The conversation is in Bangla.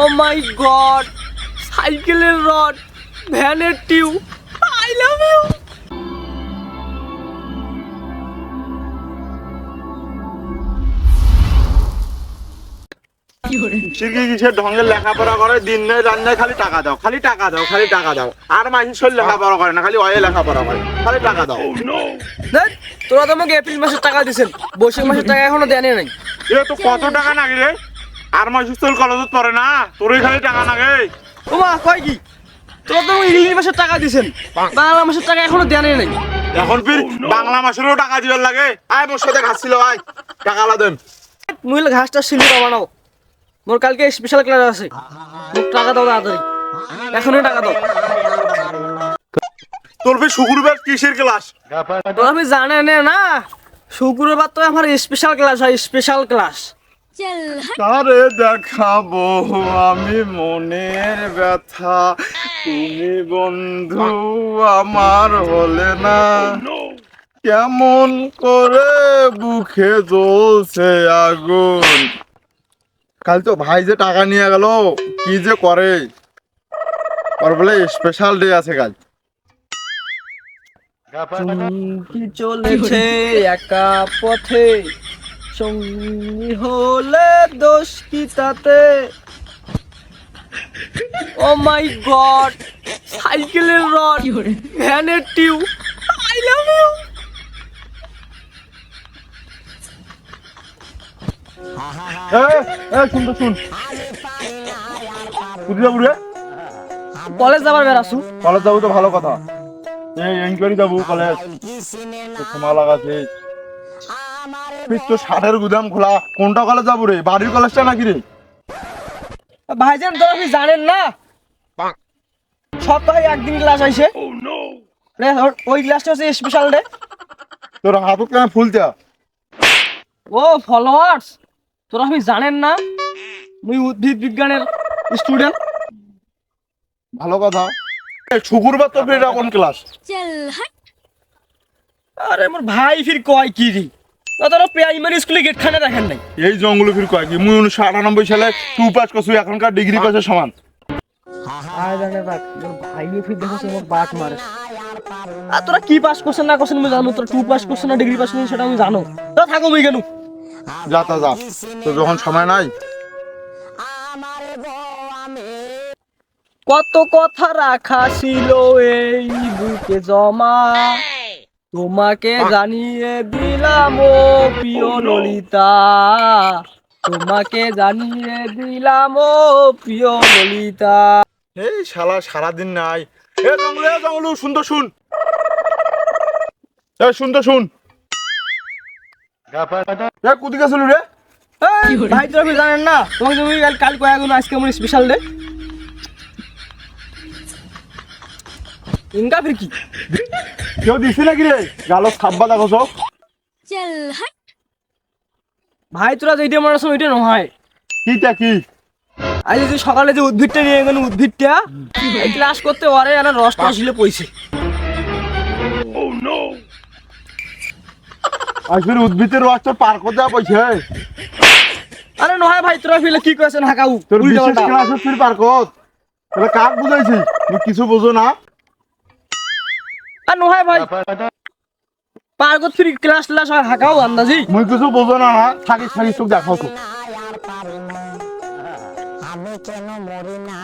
ও মাই গড সাইকেলের রড ভ্যানের টিউ আই লাভ ইউ ঢঙ্গের লেখাপড়া করে? দিন রান্নায় খালি টাকা দাও খালি টাকা দাও খালি টাকা দাও। আর লেখাপড়া করে না খালি অয়ে লেখাপড়া করে খালি টাকা দাও। দেখ তোরা তো আমাকে এপ্রিল মাসের টাকা দিছেন বৈশাখ মাসের টাকা এখনও দেনে নাই। এ তো কত টাকা নাকি রে? আর মাসির তোর কলেজত পড়ে না তোরই খালি টাকা নাগে ও মা কয় কি? তোরা তো ইংলিশ মাসের টাকা দিছেন? বাংলা মাসের টাকা এখনও দেনে নাই এখন ফির বাংলা মাসেরও টাকা দিবার লাগে। আয় মোর সাথে ঘাসছিল আয় টাকা আলা দেন মুইলে ঘাসটা সিলিটা বানাও মোর কালকে স্পেশাল ক্লাস আছে। টাকা দাও তাড়াতাড়ি এখনই টাকা দাও। তোর ফির শুক্রবার কিসের ক্লাস আমি জানে না শুক্রবার তো আমার স্পেশাল ক্লাস হয় স্পেশাল ক্লাস তারে দেখাবো? আমি মনের ব্যথা। তুমি বন্ধু আমার হলে না। কেমন করে বুকে জ্বলছে আগুন। কাল তো ভাই যে টাকা নিয়ে গেল কি যে করে? ওর বলে স্পেশাল ডে আছে কাল। কি চলেছে একা পথে। সঙ্গী হলে দোষ কি তাতে? ও মাই গড সাইকেলের রড ভ্যানের টিউ আই লাভ ইউ। শুন তো শুন। বুঝলি যাব রে কলেজ যাবার বেড়াছু কলেজ যাব তো ভালো কথা। এই এনকোয়ারি যাব কলেজ। তো সময় লাগাছে তো ষাটের গুদাম খোলা। কোনটা কলেজ যাব রে? বাড়ির কলেজটা নাকি রে? ভাইজান তো আপনি জানেন না? সপ্তাহে একদিন ক্লাস আইছে। রে, ওই ক্লাসটা হচ্ছে স্পেশাল ডে তোর হাতত কেন ফুলতা? ও ফলোয়ার্স তোরা আপনি জানেন না? মুই উদ্ভিদ বিজ্ঞানের স্টুডেন্ট ভালো কথা। শুক্রবার তো ফির কোন ক্লাস আরে আমার ভাই ফির কয় কি রে? তোরা প্রাইমারি স্কুলে গেট খানে দেখেন নাই। এই জঙ্গলে ফির কয় কি। মুই উনিশশো আটানব্বই সালে টু পাস করছি এখনকার ডিগ্রি পাসের সমান। আর তোরা কি পাস করছেন না করছেন আমি জানো তোরা টু পাস করছেন না ডিগ্রি পাস করছেন সেটা আমি জানো। তোরা থাকো মুই কেন? যা তা যা তো যখন সময় নাই। কত কথা রাখা ছিল এই বুকে জমা। তোমাকে জানিয়ে দিলাম ও প্রিয় ললিতা। তোমাকে জানিয়ে দিলাম ও প্রিয় ললিতা। এই শালা সারাদিন নাই। এ জঙ্গলে জঙ্গলু শুন তো শুন। এ শুন তো শুন। এ কুদি গেছিল রে? এই, ভাই তো আপনি জানেন না? তোমাকে তুমি কাল কাল কয়া গুলো আজকে আমার স্পেশাল ডে ইনকা ফির কি কেউ দিছি নাকি রে গালো খাব্বা দেখো সব ভাই তোরা যেটা মনে আছে ওইটা নহয়। কিটা কি? আজ যে সকালে যে উদ্ভিদটা নিয়ে গেল উদ্ভিদটা। ক্লাস করতে ওরে আর রস টস ছিল পয়সে আসলে উদ্ভিদের রস তোর পার করতে পয়সা আরে নহয় ভাই তোরা ফিলে কি করেছেন হাকাউ তোর উল্টা বিশেষ ক্লাস পার কর তাহলে কাক বুঝাইছি তুই কিছু বোঝো না। আর নহয় ভাই। পার্গত ফ্রি ক্লাস ক্লাস আর হাকাও আন্দাজি। মুই কিছু বুঝো না না থাকি থাকি চোখ দেখাও তো আমি কেন মরি না